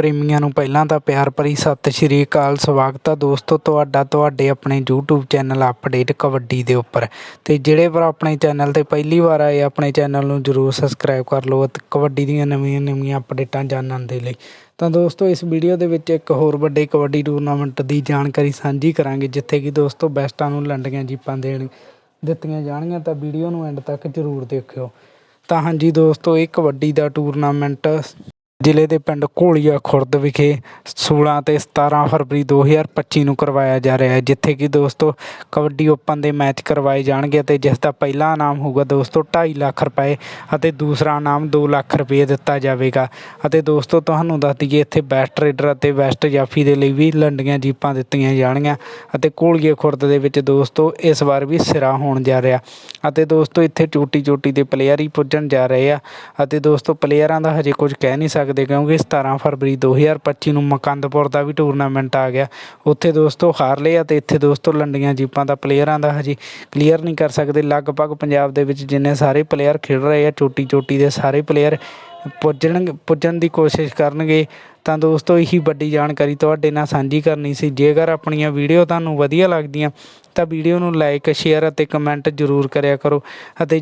ਪ੍ਰੇਮੀਆਂ ਨੂੰ ਪਹਿਲਾਂ ਤਾਂ ਪਿਆਰ ਭਰੀ ਸਤਿ ਸ਼੍ਰੀ ਅਕਾਲ, ਸਵਾਗਤ ਆ ਦੋਸਤੋ, ਤੁਹਾਡਾ ਤੁਹਾਡੇ ਆਪਣੇ YouTube ਚੈਨਲ ਅਪਡੇਟ ਕਬੱਡੀ ਦੇ ਉੱਪਰ। ਤੇ ਜਿਹੜੇ ਪਰ ਆਪਣੇ ਚੈਨਲ ਤੇ ਪਹਿਲੀ ਵਾਰ ਆਏ ਆਪਣੇ ਚੈਨਲ ਨੂੰ ਜਰੂਰ ਸਬਸਕ੍ਰਾਈਬ ਕਰ ਲਓ ਅਤੇ ਕਬੱਡੀ ਦੀਆਂ ਨਵੀਆਂ ਨਵੀਆਂ ਅਪਡੇਟਾਂ ਜਾਣਨ ਦੇ ਲਈ। ਤਾਂ ਦੋਸਤੋ, ਇਸ ਵੀਡੀਓ ਦੇ ਵਿੱਚ ਇੱਕ ਹੋਰ ਵੱਡੇ ਕਬੱਡੀ ਟੂਰਨਾਮੈਂਟ ਦੀ ਜਾਣਕਾਰੀ ਸਾਂਝੀ ਕਰਾਂਗੇ, ਜਿੱਥੇ ਕਿ ਦੋਸਤੋ ਬੈਸਟਾਂ ਨੂੰ ਲੰਡੀਆਂ ਜੀਪਾਂ ਦੇਣ ਦਿੱਤੀਆਂ ਜਾਣਗੀਆਂ, ਤਾਂ ਵੀਡੀਓ ਨੂੰ ਐਂਡ ਤੱਕ ਜਰੂਰ ਦੇਖਿਓ। ਤਾਂ ਹਾਂਜੀ ਦੋਸਤੋ, ਇਹ ਕਬੱਡੀ ਦਾ ਟੂਰਨਾਮੈਂਟ ਜ਼ਿਲ੍ਹੇ ਦੇ ਪਿੰਡ ਘੋਲੀਆ ਖੁਰਦ ਵਿਖੇ ਸੋਲ੍ਹਾਂ ਅਤੇ ਸਤਾਰ੍ਹਾਂ ਫਰਵਰੀ 2025 ਨੂੰ ਕਰਵਾਇਆ ਜਾ ਰਿਹਾ ਹੈ, ਜਿੱਥੇ ਕਿ ਦੋਸਤੋ ਕਬੱਡੀ ਓਪਨ ਦੇ ਮੈਚ ਕਰਵਾਏ ਜਾਣਗੇ ਅਤੇ ਜਿਸ ਦਾ ਪਹਿਲਾ ਇਨਾਮ ਹੋਊਗਾ ਦੋਸਤੋ ਢਾਈ ਲੱਖ ਰੁਪਏ ਅਤੇ ਦੂਸਰਾ ਇਨਾਮ 2 ਲੱਖ ਰੁਪਏ ਦਿੱਤਾ ਜਾਵੇਗਾ। ਅਤੇ ਦੋਸਤੋ ਤੁਹਾਨੂੰ ਦੱਸ ਦਈਏ, ਇੱਥੇ ਬੈਸਟ ਰੇਡਰ ਅਤੇ ਬੈਸਟ ਜਾਫੀ ਦੇ ਲਈ ਵੀ ਲੰਡੀਆਂ ਜੀਪਾਂ ਦਿੱਤੀਆਂ ਜਾਣਗੀਆਂ ਅਤੇ ਘੋਲੀਏ ਖੁਰਦ ਦੇ ਵਿੱਚ ਦੋਸਤੋ ਇਸ ਵਾਰ ਵੀ ਸਿਰਾ ਹੋਣ ਜਾ ਰਿਹਾ। ਅਤੇ ਦੋਸਤੋ, ਇੱਥੇ ਚੋਟੀ ਚੋਟੀ ਦੇ ਪਲੇਅਰ ਹੀ ਪੁੱਜਣ ਜਾ ਰਹੇ ਆ। ਅਤੇ ਦੋਸਤੋ ਪਲੇਅਰਾਂ ਦਾ ਹਜੇ ਕੁਝ ਕਹਿ ਨਹੀਂ ਸਕਦੇ ਕਿਉਂਕਿ 17 ਫਰਵਰੀ 2025 ਨੂੰ ਮਕੰਦਪੁਰ ਦਾ ਵੀ ਟੂਰਨਾਮੈਂਟ ਆ ਗਿਆ। ਉੱਥੇ ਦੋਸਤੋ, ਹਾਰ ਲਏ ਅਤੇ ਇੱਥੇ ਦੋਸਤੋ, ਲੰਡੀਆਂ ਜੀਪਾਂ ਦਾ ਪਲੇਅਰਾਂ ਦਾ ਹਜੇ ਕਲੀਅਰ ਨਹੀਂ ਕਰ ਸਕਦੇ। ਲਗਭਗ ਪੰਜਾਬ ਦੇ ਵਿੱਚ ਜਿੰਨੇ ਸਾਰੇ ਪਲੇਅਰ ਖੇਡ ਰਹੇ ਆ ਚੋਟੀ ਚੋਟੀ ਦੇ ਸਾਰੇ ਪਲੇਅਰ ਪੁੱਜਣ ਪੁੱਜਣ ਦੀ ਕੋਸ਼ਿਸ਼ ਕਰਨਗੇ, ਤਾਂ ਦੋਸਤੋ ਇਹੀ ਵੱਡੀ ਜਾਣਕਾਰੀ ਤੁਹਾਡੇ ਨਾਲ ਸਾਂਝੀ ਕਰਨੀ ਸੀ। ਜੇਕਰ ਆਪਣੀਆਂ ਵੀਡੀਓ ਤੁਹਾਨੂੰ ਵਧੀਆ ਲੱਗਦੀਆਂ, ਤਾਂ ਵੀਡੀਓ ਨੂੰ ਲਾਈਕ ਸ਼ੇਅਰ ਅਤੇ ਕਮੈਂਟ ਜ਼ਰੂਰ ਕਰਿਆ ਕਰੋ ਅਤੇ